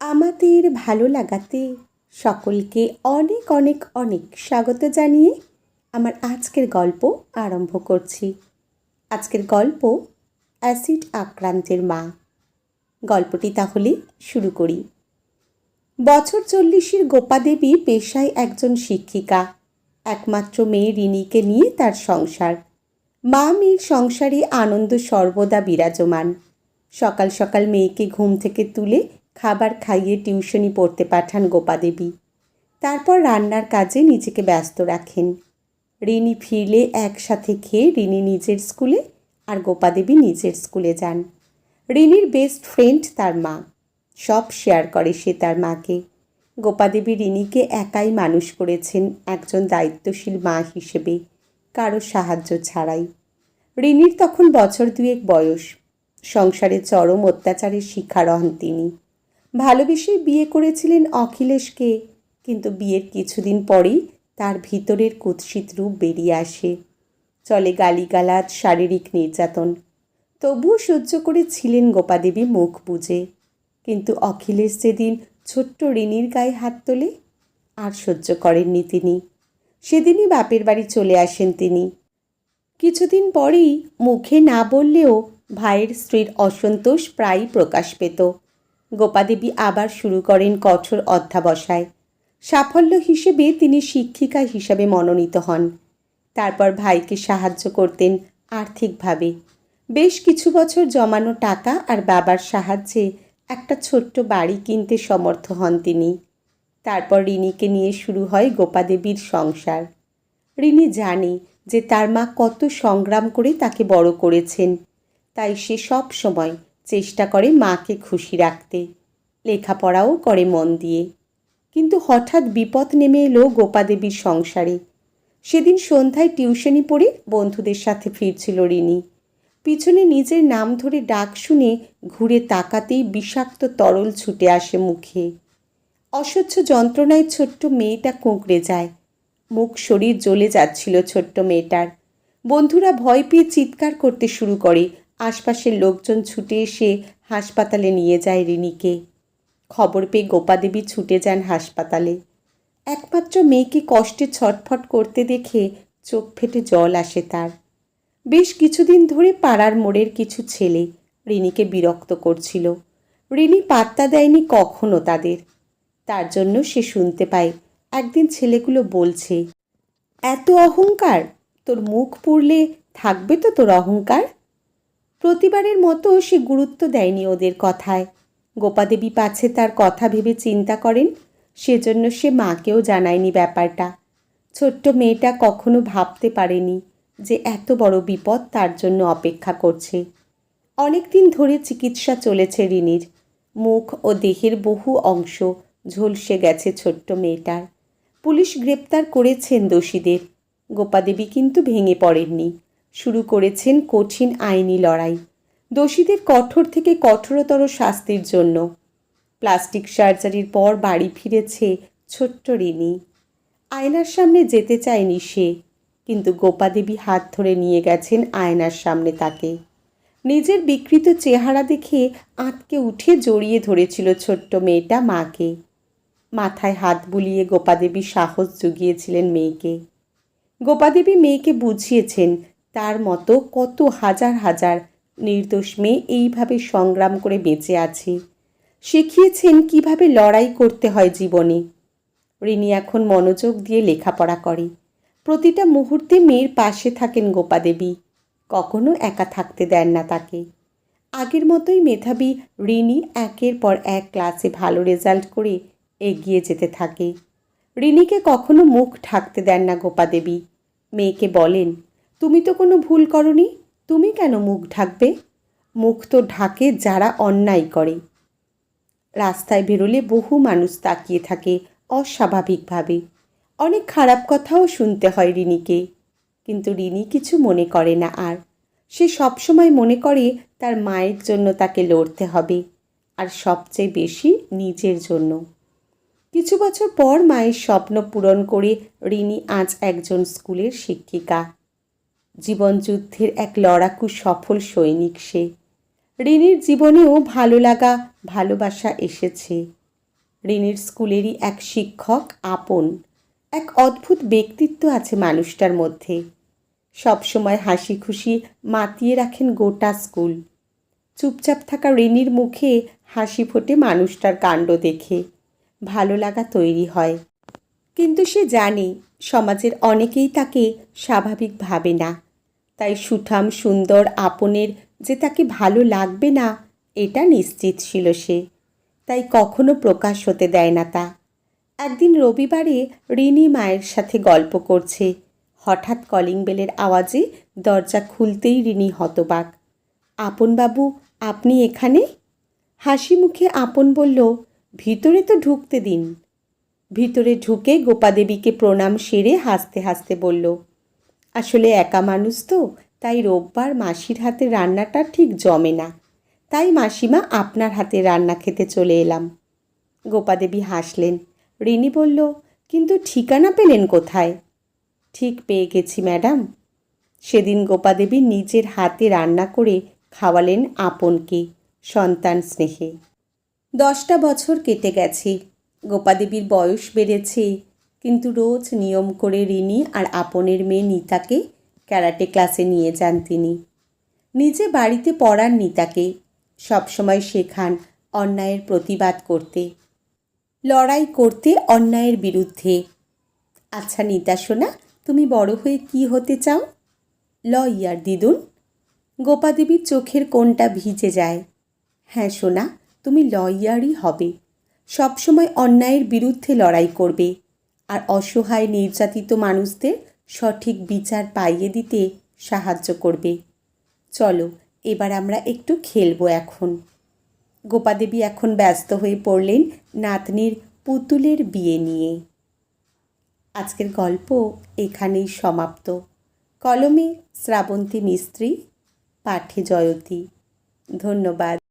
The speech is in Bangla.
আমাদের ভালো লাগাতে সকলকে অনেক অনেক অনেক স্বাগত জানিয়ে আমার আজকের গল্প আরম্ভ করছি। আজকের গল্প অ্যাসিড আক্রান্তের মা। গল্পটি তাহলে শুরু করি। বছর চল্লিশের গোপাদেবী পেশায় একজন শিক্ষিকা, একমাত্র মেয়ে রিনিকে নিয়ে তার সংসার। মা মেয়ের সংসারে আনন্দ সর্বদা বিরাজমান। সকাল সকাল মেয়েকে ঘুম থেকে তুলে খাবার খাইয়ে টিউশনি পড়তে পাঠান গোপাদেবী তারপর রান্নার কাজে নিজেকে ব্যস্ত রাখেন। রিনি ফিরলে একসাথে খেয়ে রিনি নিজের স্কুলে আর গোপাদেবী নিজের স্কুলে যান। রিনির বেস্ট ফ্রেন্ড তার মা। সব শেয়ার করে সে তার মাকে। গোপাদেবী রিনিকে একাই মানুষ করেছেন একজন দায়িত্বশীল মা হিসেবে, কারও সাহায্য ছাড়াই। রিনির তখন বছর দুয়েক বয়স। সংসারে চরম অত্যাচারের শিকার হন তিনি। ভালোবেসেই বিয়ে করেছিলেন অখিলেশকে, কিন্তু বিয়ের কিছুদিন পরেই তার ভিতরের কুৎসিত রূপ বেরিয়ে আসে। চলে গালিগালাজ, শারীরিক নির্যাতন। তবুও সহ্য করেছিলেন গোপাদেবী মুখ বুঝে কিন্তু অখিলেশ যেদিন ছোট্ট রিনির গায়ে হাত তোলে, আর সহ্য করেননি তিনি। সেদিনই বাপের বাড়ি চলে আসেন তিনি। কিছুদিন পরেই মুখে না বললেও ভাইয়ের স্ত্রীর অসন্তোষ প্রায়ই প্রকাশ পেত। গোপাদেবী আবার শুরু করেন কঠোর অধ্যাবসায়। সাফল্য হিসেবে তিনি শিক্ষিকা হিসাবে মনোনীত হন। তারপর ভাইকে সাহায্য করতেন আর্থিকভাবে। বেশ কিছু বছর জমানো টাকা আর বাবার সাহায্যে একটা ছোট্ট বাড়ি কিনতে সমর্থ হন তিনি। তারপর রিনিকে নিয়ে শুরু হয় গোপাদেবীর সংসার। রিনি জানে যে তার মা কত সংগ্রাম করে তাকে বড় করেছেন। তাই সে সব সময় চেষ্টা করে মাকে খুশি রাখতে। লেখাপড়াও করে মন দিয়ে। কিন্তু হঠাৎ বিপদ নেমে এলো গোপাদেবীর সংসারে। সেদিন সন্ধ্যায় টিউশনি পড়ে বন্ধুদের সাথে ফিরছিল রিনি। পিছনে নিজের নাম ধরে ডাক শুনে ঘুরে তাকাতেই বিষাক্ত তরল ছুটে আসে মুখে। অসহ্য যন্ত্রণায় ছোট্ট মেয়েটা কুঁকড়ে যায়। মুখ শরীর জ্বলে যাচ্ছিল ছোট্ট মেয়েটার। বন্ধুরা ভয় পেয়ে চিৎকার করতে শুরু করে আশপাশের লোকজন ছুটে এসে হাসপাতালে নিয়ে যায় রিনিকে। খবর পেয়ে গোপাদেবী ছুটে যান হাসপাতালে। একমাত্র মেয়েকে কষ্টে ছটফট করতে দেখে চোখ ফেটে জল আসে তার। বেশ কিছুদিন ধরে পাড়ার মোড়ের কিছু ছেলে রিনিকে বিরক্ত করছিল। রিনি পাত্তা দেয়নি কখনো তাদের। তার জন্য সে শুনতে পায়, একদিন ছেলেগুলো বলছে, এত অহংকার? তোর মুখ পুড়লে থাকবে তো তোর অহংকার? প্রতিবারের মতো সে গুরুত্ব দেয়নি ওদের কথায়। গোপাদেবী পাছে তার কথা ভেবে চিন্তা করেন, সেজন্য সে মাকেও জানায়নি ব্যাপারটা। ছোট্ট মেয়েটা কখনো ভাবতে পারেনি যে এত বড় বিপদ তার জন্য অপেক্ষা করছে। অনেক দিন ধরে চিকিৎসা চলেছে রিনির। মুখ ও দেহের বহু অংশ ঝলসে গেছে ছোট্ট মেয়েটার। পুলিশ গ্রেপ্তার করেছেন দোষীদের। গোপাদেবী কিন্তু ভেঙে পড়েননি। শুরু করেছেন কঠিন আইনি লড়াই। দোষীদের কঠোর থেকে কঠোরতর শাস্তির জন্য। প্লাস্টিক সার্জারির পর বাড়ি ফিরেছে ছোট্ট রিনি। আয়নার সামনে যেতে চায়নি সে, কিন্তু গোপাদেবী হাত ধরে নিয়ে গেছেন আয়নার সামনে তাকে। নিজের বিকৃত চেহারা দেখে আঁতকে উঠে জড়িয়ে ধরেছিল ছোট্ট মেয়েটা মাকে। মাথায় হাত বুলিয়ে গোপাদেবী সাহস জুগিয়েছিলেন মেয়েকে। গোপাদেবী মেয়েকে বুঝিয়েছেন তার মতো কত হাজার হাজার নির্দোষ মেয়ে এইভাবে সংগ্রাম করে বেঁচে আছে। শিখিয়েছেন কীভাবে লড়াই করতে হয় জীবনে। রিনি এখন মনোযোগ দিয়ে লেখাপড়া করে। প্রতিটা মুহূর্তে মেয়ের পাশে থাকেন গোপাদেবী কখনো একা থাকতে দেন না তাকে। আগের মতোই মেধাবী রিনি একের পর এক ক্লাসে ভালো রেজাল্ট করে এগিয়ে যেতে থাকে। রিনিকে কখনো মুখ ঢাকতে দেন না গোপাদেবী মেয়েকে বলেন তুমি তো কোনো ভুল করনি, তুমি কেন মুখ ঢাকবে? মুখ তো ঢাকে যারা অন্যায় করে। রাস্তায় বেরোলে বহু মানুষ তাকিয়ে থাকে অস্বাভাবিকভাবে। অনেক খারাপ কথাও শুনতে হয় রিনিকে। কিন্তু রিনি কিছু মনে করে না আর। সে সবসময় মনে করে তার মায়ের জন্য তাকে লড়তে হবে, আর সবচেয়ে বেশি নিজের জন্য। কিছু বছর পর মায়ের স্বপ্ন পূরণ করে রিনি আজ একজন স্কুলের শিক্ষিকা। জীবনযুদ্ধের এক লড়াকু সফল সৈনিক সে। রিনির জীবনেও ভালো লাগা, ভালোবাসা এসেছে। রিনির স্কুলেরই এক শিক্ষক আপন, এক অদ্ভুত ব্যক্তিত্ব আছে মানুষটার মধ্যে। সবসময় হাসি খুশি মাতিয়ে রাখেন গোটা স্কুল। চুপচাপ থাকা রিনির মুখে হাসি ফোটে মানুষটার কাণ্ড দেখে। ভালো লাগা তৈরি হয়। কিন্তু সে জানে, সমাজের অনেকেই তাকে স্বাভাবিক ভাবে না। তাই সুঠাম, সুন্দর, আপনের যে তাকে ভালো লাগবে না, এটা নিশ্চিত ছিল সে। তাই কখনো প্রকাশ হতে দেয় না তা। একদিন রবিবারে রিনি মায়ের সাথে গল্প করছে। হঠাৎ কলিং বেলের আওয়াজে দরজা খুলতেই রিনি হতবাক। আপনবাবু, আপনি এখানে? হাসি মুখে আপন বলল, ভিতরে তো ঢুকতে দিন। ভিতরে ঢুকে গোপাদেবীকে প্রণাম সেরে হাসতে হাসতে বলল আসলে একা মানুষ তো, তাই রোববার মাসির হাতে রান্নাটা ঠিক জমে না। তাই মাসিমা আপনার হাতে রান্না খেতে চলে এলাম। গোপাদেবী হাসলেন। রিনি বলল, কিন্তু ঠিকানা পেলেন কোথায়? ঠিক পেয়ে গেছি, ম্যাডাম। সেদিন গোপাদেবী নিজের হাতে রান্না করে খাওয়ালেন আপনকে, সন্তান স্নেহে। দশটা বছর কেটে গেছে। গোপাদেবীর বয়স বেড়েছে কিন্তু রোজ নিয়ম করে রিনি আর আপনের মেয়ে নিতাকে ক্যারাটে ক্লাসে নিয়ে যান তিনি। নিজে বাড়িতে পড়ান নিতাকে, সবসময় শেখান অন্যায়ের প্রতিবাদ করতে, লড়াই করতে অন্যায়ের বিরুদ্ধে। আচ্ছা নিতা সোনা, তুমি বড় হয়ে কি হতে চাও? ল ইয়ার দিদুন, গোপাদেবীর চোখের কোনটা ভিজে যায়। হ্যাঁ সোনা, তুমি লয়ারই হবে। সবসময় অন্যায়ের বিরুদ্ধে লড়াই করবে। আর অসহায় নির্যাতিত মানুষদের সঠিক বিচার পাইয়ে দিতে সাহায্য করবে। চলো, এবার আমরা একটু খেলব এখন। গোপাদেবী এখন ব্যস্ত হয়ে পড়লেন নাতনির পুতুলের বিয়ে নিয়ে। আজকের গল্প এখানেই সমাপ্ত। কলমে শ্রাবন্তী মিস্ত্রি, পাঠে জয়তী ধন্যবাদ।